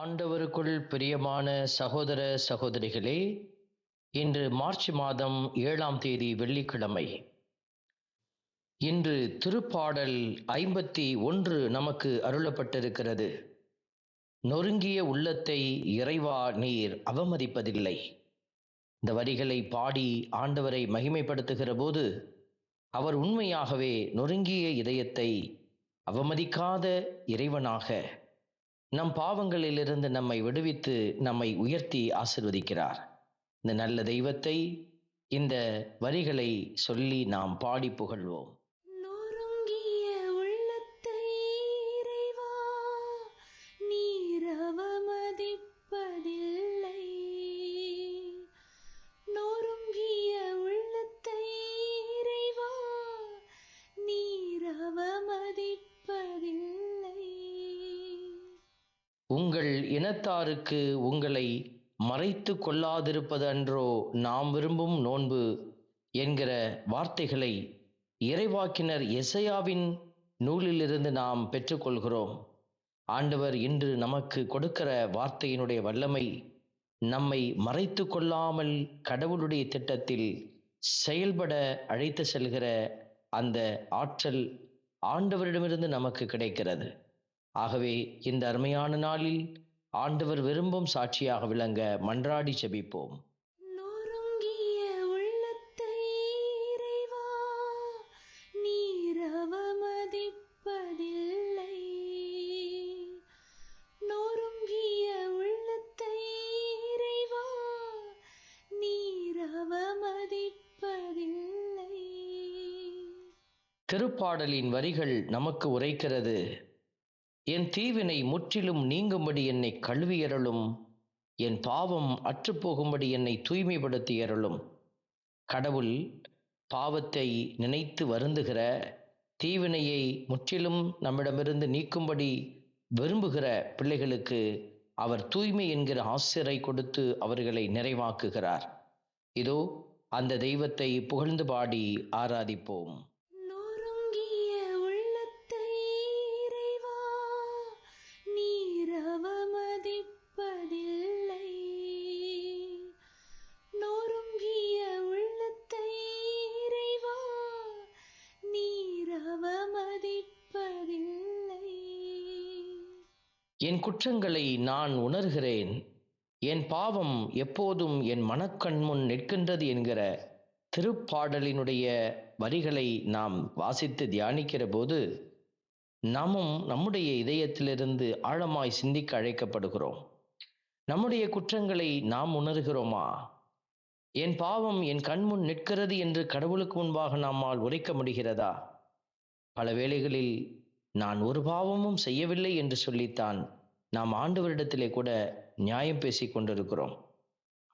ஆண்டவருக்குள் பிரியமான சகோதர சகோதரிகளே இன்று மார்ச் மாதம் ஏழாம் தேதி வெள்ளிக்கிழமை. இன்று திருப்பாடல் ஐம்பத்தி ஒன்று நமக்கு அருளப்பட்டிருக்கிறது. நொறுங்கிய உள்ளத்தை இறைவா நீர் அவமதிப்பதில்லை. இந்த வரிகளை பாடி ஆண்டவரை மகிமைப்படுத்துகிற போது அவர் உண்மையாகவே நொறுங்கிய இதயத்தை அவமதிக்காத இறைவனாக நம் பாவங்களிலிருந்து நம்மை விடுவித்து நம்மை உயர்த்தி ஆசிர்வதிக்கிறார். இந்த நல்ல தெய்வத்தை இந்த வரிகளை சொல்லி நாம் பாடி புகழ்வோம். உங்கள் இனத்தாருக்கு உங்களை மறைத்து கொள்ளாதிருப்பது அன்றோ நாம் விரும்பும் நோன்பு என்கிற வார்த்தைகளை இறைவாக்கினர் எசையாவின் நூலிலிருந்து நாம் பெற்றுக்கொள்கிறோம். ஆண்டவர் இன்று நமக்கு கொடுக்கிற வார்த்தையினுடைய வல்லமை நம்மை மறைத்து கொள்ளாமல் கடவுளுடைய திட்டத்தில் செயல்பட அழைத்து செல்கிற அந்த ஆற்றல் ஆண்டவரிடமிருந்து நமக்கு கிடைக்கிறது. ஆகவே இந்த அருமையான நாளில் ஆண்டவர் விரும்பும் சாட்சியாக விளங்க மன்றாடி செபிப்போம் திருப்பாடலின் வரிகள் நமக்கு உரைக்கிறது. என் தீவினை முற்றிலும் நீங்கும்படி என்னை கழுவியருளும். என் பாவம் அற்றுப்போகும்படி என்னை தூய்மைப்படுத்தியருளும். கடவுள் பாவத்தை நினைத்து வருந்துகிற தீவினையை முற்றிலும் நம்மிடமிருந்து நீக்கும்படி விரும்புகிற பிள்ளைகளுக்கு அவர் தூய்மை என்கிற ஆசிரை கொடுத்து அவர்களை நிறைவாக்குகிறார். இதோ அந்த தெய்வத்தை புகழ்ந்து பாடி ஆராதிப்போம். என் குற்றங்களை நான் உணர்கிறேன். என் பாவம் எப்போதும் என் மனக்கண் முன் நிற்கின்றது என்கிற திருப்பாடலினுடைய வரிகளை நாம் வாசித்து தியானிக்கிற போது நாமும் நம்முடைய இதயத்திலிருந்து ஆழமாய் சிந்திக்க அழைக்கப்படுகிறோம். நம்முடைய குற்றங்களை நாம் உணர்கிறோமா? என் பாவம் என் கண்முன் நிற்கிறது என்று கடவுளுக்கு முன்பாக நம்மால் உரைக்க முடிகிறதா? பல வேளைகளில் நான் ஒரு பாவமும் செய்யவில்லை என்று சொல்லித்தான் நாம் ஆண்டவரிடத்திலே கூட நியாயம் பேசிக் கொண்டிருக்கிறோம்.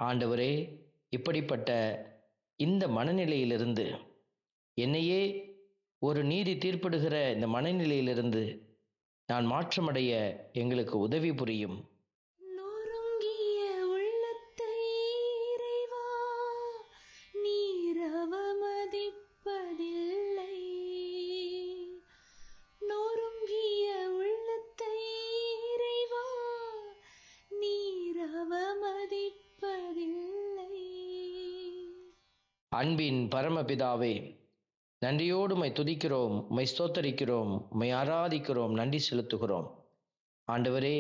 ஆண்டவரே இப்படிப்பட்ட இந்த மனநிலையிலிருந்து என்னையே ஒரு நீதி தீர்ப்பிடுகிற இந்த மனநிலையிலிருந்து நான் மாற்றமடைய எங்களுக்கு உதவி புரியும். அன்பின் பரமபிதாவே நன்றியோடு மை துதிக்கிறோம் மை ஸ்தோத்தரிக்கிறோம் மை ஆராதிக்கிறோம் நன்றி செலுத்துகிறோம். ஆண்டவரே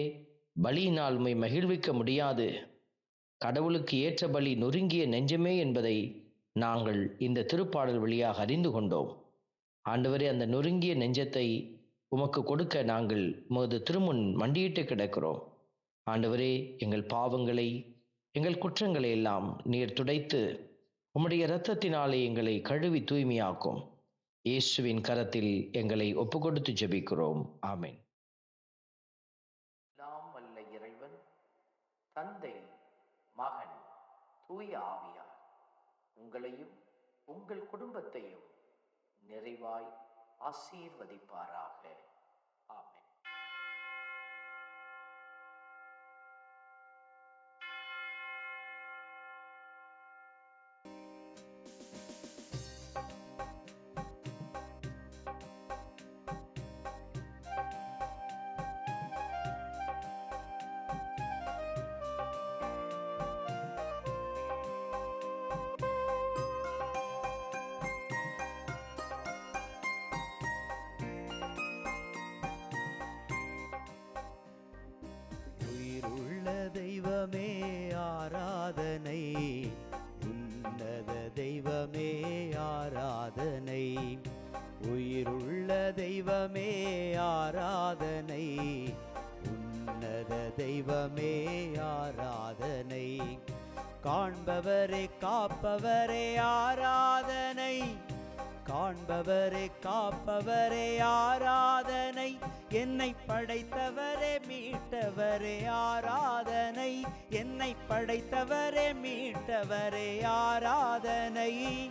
பலியினால் மை மகிழ்விக்க முடியாது. கடவுளுக்கு ஏற்ற பலி நொறுங்கிய நெஞ்சமே என்பதை நாங்கள் இந்த திருப்பாடல் வழியாக அறிந்து கொண்டோம். ஆண்டவரே அந்த நொறுங்கிய நெஞ்சத்தை உமக்கு கொடுக்க நாங்கள் உமது திருமுன் மண்டியிட்டு கிடக்கிறோம். ஆண்டவரே எங்கள் பாவங்களை எங்கள் குற்றங்களை எல்லாம் நீர் துடைத்து உம்முடைய இரத்தத்தினாலே எங்களை கழுவி தூய்மையாக்கும். இயேசுவின் கரத்தில் எங்களை ஒப்பு கொடுத்து ஜெபிக்கிறோம். ஆமீன். நாம் வல்ல இறைவன் தந்தை மகன் தூய ஆவியார் உங்களையும் உங்கள் குடும்பத்தையும் நிறைவாய் ஆசீர்வதிப்பாராக. ஆராதனை. உயிருள்ள தெய்வமே ஆராதனை. உன்னத தெய்வமே ஆராதனை. காண்பவரே காப்பவரே ஆராதனை. காண்பவரே காப்பவரே ஆராதனை. என்னை படைத்தவரே மீட்டவரே ஆராதனை. என்னை படைத்தவரே மீட்டவரே ஆராதனை.